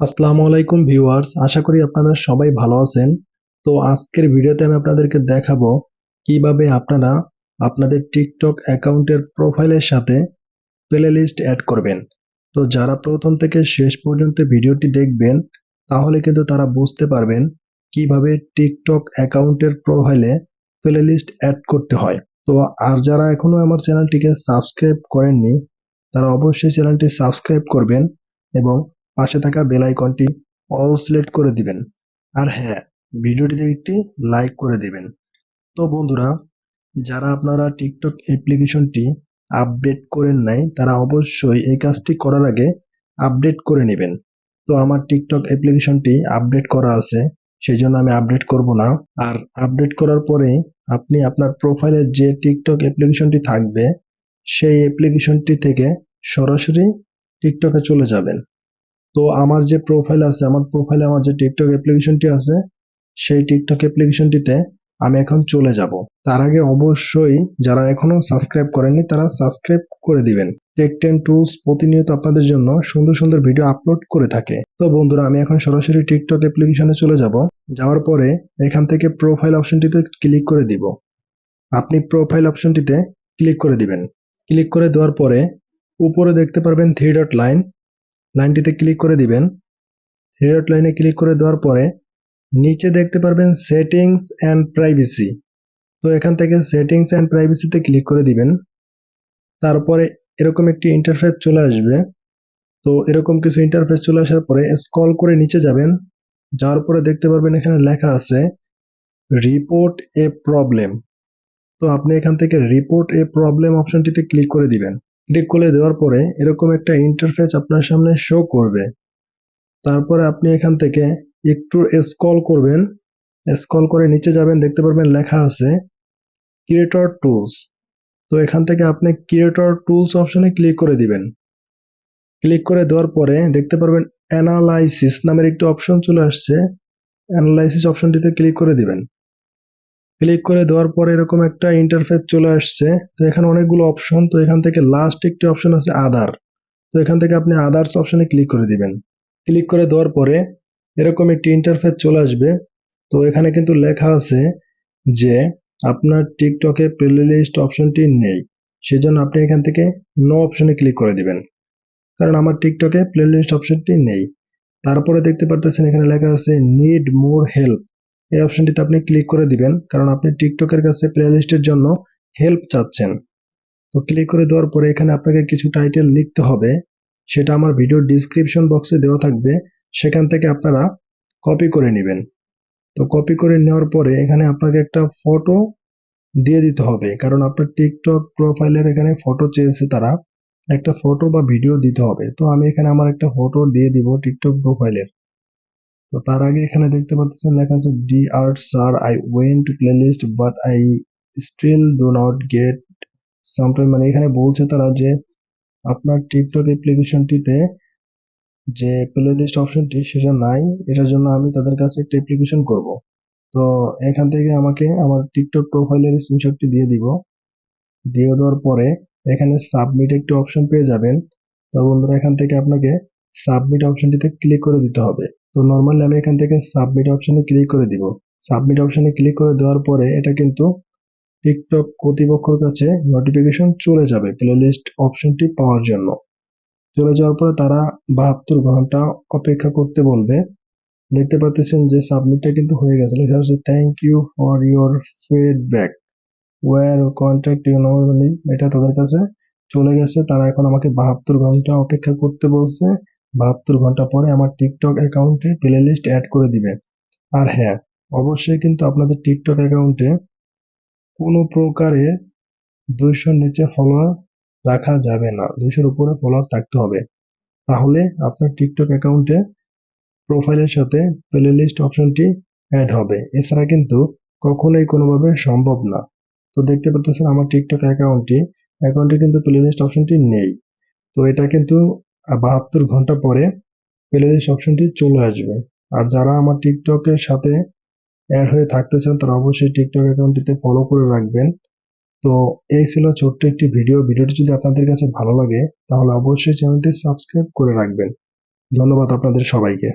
আসসালামু আলাইকুম ভিউয়ার্স, আশা করি আপনারা সবাই ভালো আছেন। তো আজকের ভিডিওতে আমি আপনাদেরকে দেখাবো কীভাবে আপনারা আপনাদের টিকটক অ্যাকাউন্টের প্রোফাইলের সাথে প্লে লিস্ট অ্যাড করবেন। তো যারা প্রথম থেকে শেষ পর্যন্ত ভিডিওটি দেখবেন, তাহলে কিন্তু তারা বুঝতে পারবেন কীভাবে টিকটক অ্যাকাউন্টের প্রোফাইলে প্লে লিস্ট অ্যাড করতে হয়। তো আর যারা এখনও আমার চ্যানেলটিকে সাবস্ক্রাইব করেননি, তারা অবশ্যই চ্যানেলটি সাবস্ক্রাইব করবেন এবং পাশে থাকা বেল আইকনটি অল সিলেক্ট করে দিবেন। আর হ্যাঁ ভিডিওটিতে একটি লাইক করে দিবেন। তো বন্ধুরা, যারা আপনারা টিকটক অ্যাপ্লিকেশনটি আপডেট করেন নাই, তারা অবশ্যই এই কাজটি করার আগে আপডেট করে নেবেন। তো আমার টিকটক অ্যাপ্লিকেশনটি আপডেট করা আছে সেই জন্য আমি আপডেট করব না। আর আপডেট করার পরে আপনি আপনার প্রোফাইলে যে টিকটক অ্যাপ্লিকেশনটি থাকবে, সেই অ্যাপ্লিকেশনটি থেকে সরাসরি টিকটকে চলে যাবেন। তো আমার যে প্রোফাইল আছে, আমার প্রোফাইলে আমার যে টিকটক অ্যাপ্লিকেশনটি আছে, সেই টিকটক অ্যাপ্লিকেশনটিতে আমি এখন চলে যাব। তার আগে অবশ্যই যারা এখনও সাবস্ক্রাইব করেননি, তারা সাবস্ক্রাইব করে দিবেন। টেক টেন টুলস প্রতিনিয়ত আপনাদের জন্য সুন্দর সুন্দর ভিডিও আপলোড করে থাকে। তো বন্ধুরা, আমি এখন সরাসরি টিকটক অ্যাপ্লিকেশনে চলে যাব। যাওয়ার পরে এখান থেকে প্রোফাইল অপশনটিতে ক্লিক করে দিব। আপনি প্রোফাইল অপশনটিতে ক্লিক করে দিবেন। ক্লিক করে দেওয়ার পরে উপরে দেখতে পারবেন থ্রি ডট লাইন লাইনটিতে ক্লিক করে দিবেন। থ্রি ডট লাইনে ক্লিক করে দেওয়ার পরে নিচে দেখতে পারবেন সেটিংস অ্যান্ড প্রাইভেসি তো এখান থেকে সেটিংস অ্যান্ড প্রাইভেসিতে ক্লিক করে দিবেন। তারপরে এরকম একটি ইন্টারফেস চলে আসবে। তো এরকম কিছু ইন্টারফেস চলে আসার পরে স্কল করে নিচে যাবেন। যাওয়ার পরে দেখতে পারবেন এখানে লেখা আছে রিপোর্ট এ প্রবলেম তো আপনি এখান থেকে রিপোর্ট এ প্রবলেম অপশনটিতে ক্লিক করে দিবেন। ক্লিক করে দেওয়ার পরে এরকম একটা ইন্টারফেস আপনার সামনে শো করবে। তারপরে আপনি এখান থেকে একটু স্ক্রল করবেন। স্ক্রল করে নিচে যাবেন, দেখতে পারবেন লেখা আছে ক্রিয়েটর টুলস তো এখান থেকে আপনি ক্রিয়েটর টুলস অপশনে ক্লিক করে দিবেন। ক্লিক করে দেওয়ার পরে দেখতে পারবেন অ্যানালাইসিস নামের একটি অপশন চলে আসছে। অ্যানালাইসিস অপশনটিতে ক্লিক করে দিবেন। ক্লিক করে দেওয়ার পরে এরকম একটা ইন্টারফেস চলে আসছে। তো এখানে অনেকগুলো অপশন তো এখান থেকে লাস্ট একটি অপশন আছে আদার তো এখান থেকে আপনি আদার্স অপশনে ক্লিক করে দিবেন। ক্লিক করে দেওয়ার পরে এরকম একটি ইন্টারফেস চলে আসবে। তো এখানে কিন্তু লেখা আছে যে আপনার টিকটকে প্লে লিস্ট অপশনটি নেই। সেজন্য আপনি এখান থেকে নো অপশনে ক্লিক করে দিবেন। কারণ আমার টিকটকে প্লে লিস্ট অপশনটি নেই। তারপরে দেখতে পারতেছেন এখানে লেখা আছে নিড মোর হেল্প এই অপশনটিতে আপনি ক্লিক করে দিবেন, কারণ আপনি টিকটকের কাছে প্লে লিস্টের জন্য হেল্প চাচ্ছেন। তো ক্লিক করে দেওয়ার পরে এখানে আপনাকে কিছু টাইটেল লিখতে হবে। সেটা আমার ভিডিও ডিসক্রিপশন বক্সে দেওয়া থাকবে। সেখান থেকে আপনারা কপি করে নেবেন। তো কপি করে নেওয়ার পরে এখানে আপনাকে একটা ফটো দিয়ে দিতে হবে। কারণ আপনার টিকটক প্রোফাইলের এখানে ফটো চেয়েছে তারা। একটা ফটো বা ভিডিও দিতে হবে। তো আমি এখানে আমার একটা ফটো দিয়ে দিব টিকটক প্রোফাইলের তো তার আগে এখানে দেখতে পাচ্ছেন লেখা আছে dear sir I went to playlist but I still do not get sometime মানে এখানে বলছে তারা যে, আপনার টিকটক অ্যাপ্লিকেশনটিতে যে প্লে লিস্ট অপশনটি সেটা নাই, এটার জন্য আমি তাদের কাছে একটা অ্যাপ্লিকেশন করব। তো এখান থেকে আমাকে আমার টিকটক প্রোফাইলের স্ক্রিনশটটি দিয়ে দিব। দিয়ে দেওয়ার পরে এখানে সাবমিট একটি অপশন পেয়ে যাবেন। তো বন্ধুরা, এখান থেকে আপনাকে সাবমিট অপশনটিতে ক্লিক করে দিতে হবে। তো নর্মালি আমি এখান থেকে সাবমিট অপশনে ক্লিক করে দিব। সাবমিট অপশনে ক্লিক করে দেওয়ার পরে এটা কিন্তু টিকটক কর্তৃপক্ষের কাছে নোটিফিকেশন চলে যাবে প্লে লিস্ট অপশনটি পাওয়ার জন্য। চলে যাওয়ার পরে তারা বাহাত্তর ঘণ্টা অপেক্ষা করতে বলবে। দেখতে পারতেছেন যে সাবমিটটা কিন্তু হয়ে গেছে। লেখা হচ্ছে thank you for your feedback we'll contact you normally এটা তাদের কাছে চলে গেছে। তারা এখন আমাকে বাহাত্তর ঘণ্টা অপেক্ষা করতে বলছে। বাহাত্তর ঘণ্টা পরে আমার টিকটক অ্যাকাউন্টে প্লে লিস্ট অ্যাড করে দিবে। আর হ্যাঁ অবশ্যই কিন্তু আপনাদের টিকটক অ্যাকাউন্টে কোনো প্রকারে দুইশোর নিচে ফলোয়ার রাখা যাবে না। দুইশোর উপরে ফলোয়ার থাকতে হবে। তাহলে আপনার টিকটক অ্যাকাউন্টে প্রোফাইলের সাথে প্লে লিস্ট অপশনটি অ্যাড হবে। এছাড়া কিন্তু কখনোই কোনোভাবে সম্ভব না। তো দেখতে পাচ্ছেন আমার টিকটক অ্যাকাউন্টটি অ্যাকাউন্টে কিন্তু প্লে লিস্ট অপশনটি নেই। তো এটা কিন্তু বাহাত্তর ঘণ্টা পরে প্লে লিস্ট অপশনটি চলে আসবে। আর যারা আমার টিকটকের সাথে অ্যাড হয়ে থাকতে চান, তারা অবশ্যই টিকটক অ্যাকাউন্টটিতে ফলো করে রাখবেন। তো এই ছিল ছোট্ট একটি ভিডিও ভিডিওটি যদি আপনাদের কাছে ভালো লাগে, তাহলে অবশ্যই চ্যানেলটি সাবস্ক্রাইব করে রাখবেন। ধন্যবাদ আপনাদের সবাইকে।